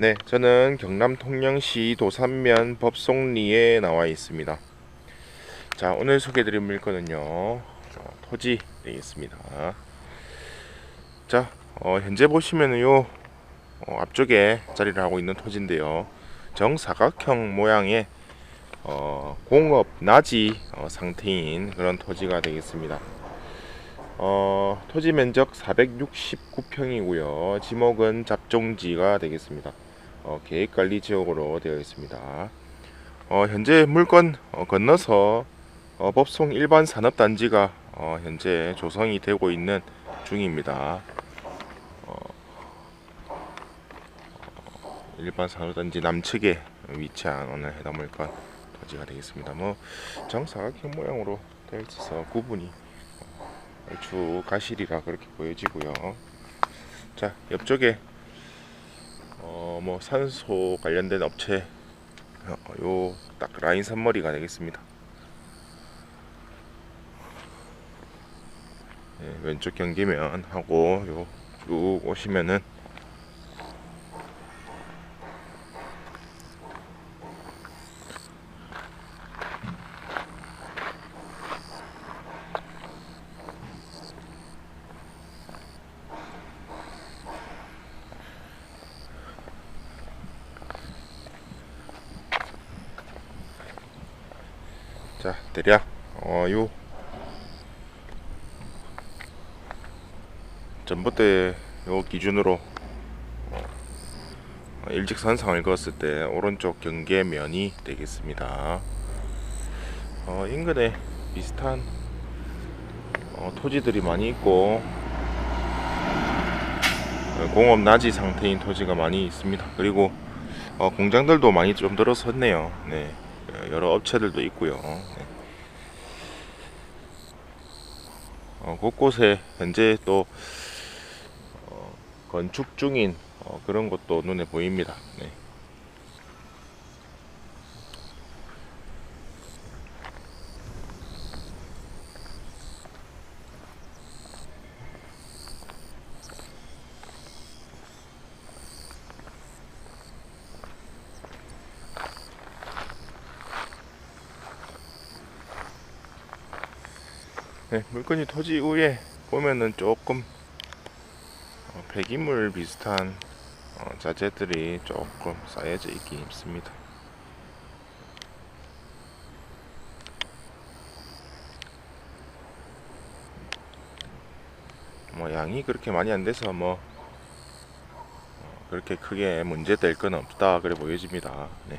네, 저는 경남 통영시 도산면 법송리에 나와 있습니다. 자, 오늘 소개드릴 물건은요, 저, 토지 되겠습니다. 자, 어, 현재 보시면은요, 어, 앞쪽에 자리를 하고 있는 토지인데요, 정사각형 모양의 어, 공업 나지 어, 상태인 그런 토지가 되겠습니다. 어, 토지 면적 469평이고요. 지목은 잡종지가 되겠습니다. 어, 계획관리 지역으로 되어 있습니다. 어, 현재 물건 어, 건너서 어, 법송 일반 산업단지가 어, 현재 조성이 되고 있는 중입니다. 어, 어, 일반 산업단지 남측에 위치한 오늘 해당 물건 토지가 되겠습니다. 뭐 정사각형 모양으로 되어 있어서 구분이 얼추 가실이라 그렇게 보여지고요. 자 옆쪽에 어 뭐 산소 관련된 업체 어, 요딱 라인 선머리가 되겠습니다. 예, 왼쪽 경계면 하고 요 쭉 오시면은 자 대략 어요 전봇대 요 기준으로 어, 일직선상을 그었을 때 오른쪽 경계면이 되겠습니다. 어, 인근에 비슷한 어, 토지들이 많이 있고 어, 공업 나지 상태인 토지가 많이 있습니다. 그리고 어, 공장들도 많이 좀 들어섰네요. 네. 어, 여러 업체들도 있고요. 네. 어, 곳곳에 현재 또 어, 건축 중인 어, 그런 것도 눈에 보입니다. 네. 네, 물건이 토지 위에 보면은 조금 어, 폐기물 비슷한 어, 자재들이 조금 쌓여져 있긴 있습니다. 뭐 양이 그렇게 많이 안 돼서 뭐 어, 그렇게 크게 문제 될 건 없다 그래 보여집니다. 네.